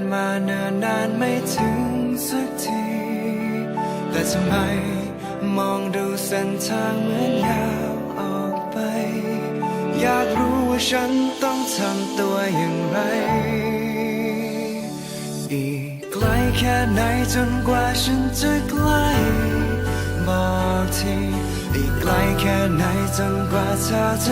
เดินมาเนิ่นนานไม่ถึงสักที แต่ทำไมมองดูเส้นทางเหมือนยาวออกไป อยากรู้ว่าฉันต้องทำตัวอย่างไร อีกไกลแค่ไหนจนกว่าฉันจะใกล้บอกทีอีกไกลแค่ไหนจนกว่าเธอ